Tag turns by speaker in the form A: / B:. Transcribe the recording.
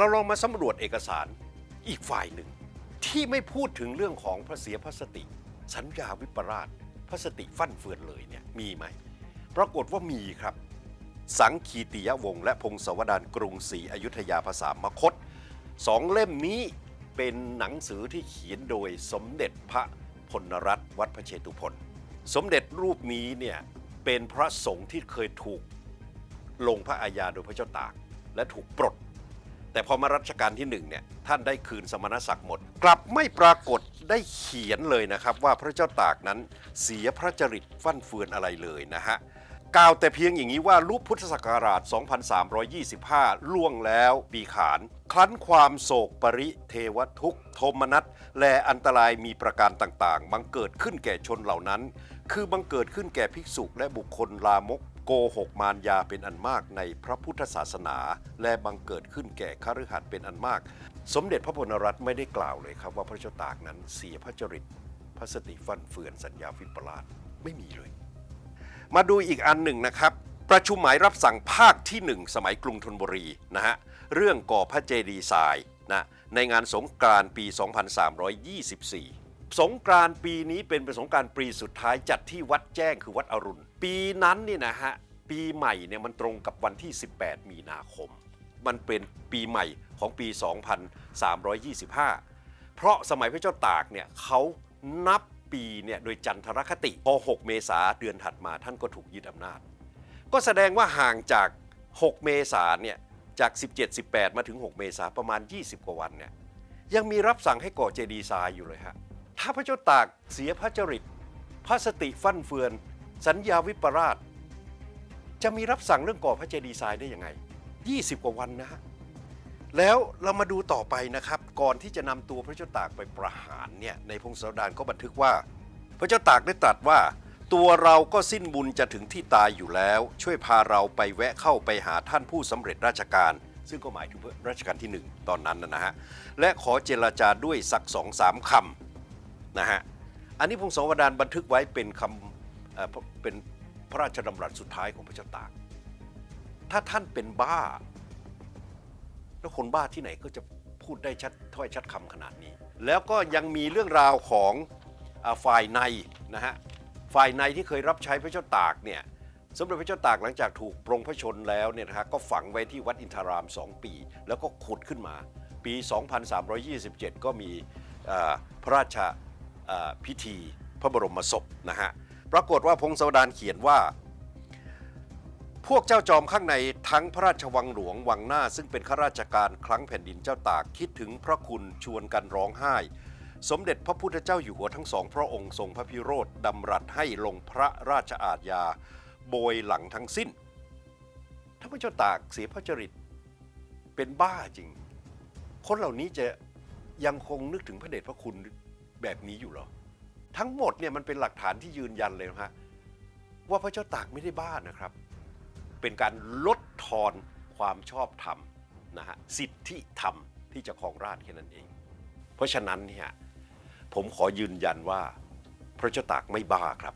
A: เราลองมาสำรวจเอกสารอีกฝ่ายหนึ่ง ที่ไม่พูดถึงเรื่องของพระเสียพระสติ สัญญาวิปราชพระสติฟั่นเฟือนเลยเนี่ยมีไหม ปรากฏว่ามีครับ สังคีติยวงศ์และพงศวดารกรุงศรีอยุธยาภาษามคตสองเล่มนี้เป็นหนังสือที่เขียนโดยสมเด็จพระพลรัตน์วัดพระเชตุพนสมเด็จรูปนี้เนี่ยเป็นพระสงฆ์ที่เคยถูกลงพระอาญาโดยพระเจ้าตาก และถูกปลด แต่พอมารัชกาลที่หนึ่งเนี่ยท่านได้คืนสมณศักดิ์หมด กลับไม่ปรากฏได้เขียนเลยนะครับ ว่าพระเจ้าตากนั้นเสียพระจริตฟั่นเฟือนอะไรเลยนะฮะกล่าวแต่เพียงอย่างนี้ว่ารูปพุทธศักราช 2325 ล่วงแล้วปีขาน คลั้นความโศกปริเทวทุกโทมนัสและอันตรายมีประการต่างๆ บังเกิดขึ้นแก่ชนเหล่านั้น คือบังเกิดขึ้นแก่ภิกษุและบุคคลลามก โกหกมารยาเป็นอันมากในพระพุทธศาสนา และบังเกิดขึ้นแก่คฤหัสถ์เป็นอันมาก สมเด็จพระพลรัตน์ไม่ได้กล่าวเลยครับว่าพระเจ้าตากนั้นเสียพระจริตพระสติฟั่นเฟือนสัญญาวิปลาสไม่มีเลย มาดูอีกอันหนึ่งนะครับ ประชุมหมายรับสั่งภาคที่ 1 สมัยกรุงธนบุรีนะฮะเรื่องก่อพระเจดีย์ทรายนะในงานสงกรานต์ปี 2324 สงกรานต์ปีนี้เป็นเป็นสงกรานต์ปีสุดท้ายจัดที่วัดแจ้งคือวัดอรุณ ปีนั้นเนี่ยนะฮะปีใหม่เนี่ยมันตรงกับวันที่ 18 มีนาคม มันเป็นปีใหม่ของปี 2325 เพราะสมัยพระเจ้าตากเนี่ยเขานับปีเนี่ยโดยจันทรคติพอ6เมษาเดือนถัดมาท่านก็ถูกยึดอำนาจ ก็แสดงว่าห่างจาก 6 เมษาเนี่ยจาก 17 18 มาถึง 6 เมษาประมาณ 20 กว่าวันเนี่ยยังมีรับสั่งให้ก่อเจดีย์ทรายอยู่เลยฮะ ถ้าพระเจ้าตากเสียพระจริต พระสติฟั่นเฟือน สัญญาวิปราช จะมีรับสั่งเรื่องก่อพระเจดีย์ทรายได้ยังไง 20 กว่าวันนะฮะแล้วเรามาดูต่อไปนะครับ ก่อนที่จะนำตัวพระเจ้าตากไปประหารเนี่ยในพงศาวดารก็บันทึกว่า พระเจ้าตากได้ตรัสว่า ตัวเราก็สิ้นบุญจะถึงที่ตายอยู่แล้ว ช่วยพาเราไปแวะเข้าไปหาท่านผู้สำเร็จราชการ ซึ่งก็หมายถึงรัชกาลที่หนึ่งตอนนั้นนะนะฮะและขอเจรจาด้วยสักสองสามคำ นะฮะอันนี้พงศาวดารบันทึกไว้เป็นคำเเป็นพระราชดำรัสสุดท้ายของพระเจ้าตาก ถ้าท่านเป็นบ้า แล้วคนบ้าที่ไหนก็จะพูดได้ชัดถ้อยชัดคำขนาดนี้ แล้วก็ยังมีเรื่องราวของอฝ่ายในนะฮะฝ่ายในที่เคยรับใช้พระเจ้าตากเนี่ยสมเด็จพระเจ้าตากหลังจากถูกปรงพระชนแล้วเนี่ยนะฮะก็ฝังไว้ที่วัดอินทาราม 2 ปี แล้วก็ขุดขึ้นมา ปี 2327 ก็มีเอ่อพระราชเอ่อ พิธีพระบรมศพนะฮะปรากฏว่าพงศาวดารเขียนว่า พวกเจ้าจอมข้างในทั้งพระราชวังหลวงวังหน้า ซึ่งเป็นข้าราชการครั้งแผ่นดินเจ้าตากคิดถึงพระคุณชวนกันร้องไห้ สมเด็จพระพุทธเจ้าอยู่หัวทั้งสองพระองค์ทรงพระพิโรธดำรัสให้ลงพระราชอาญาโบยหลังทั้งสิ้นถ้าพระเจ้าตากเสียพระจริตเป็นบ้าจริง คนเหล่านี้จะยังคงนึกถึงพระเดชพระคุณ แบบนี้อยู่เหรอ ทั้งหมดเนี่ยมันเป็นหลักฐานที่ยืนยันเลยนะฮะว่าพระเจ้าตากไม่ได้บ้านะครับ เป็นการลดทอนความชอบธรรมนะฮะสิทธิธรรมที่จะครองราชแค่นั้นเอง เพราะฉะนั้นเนี่ยผมขอยืนยันว่าพระเจ้าตากไม่บ้าครับ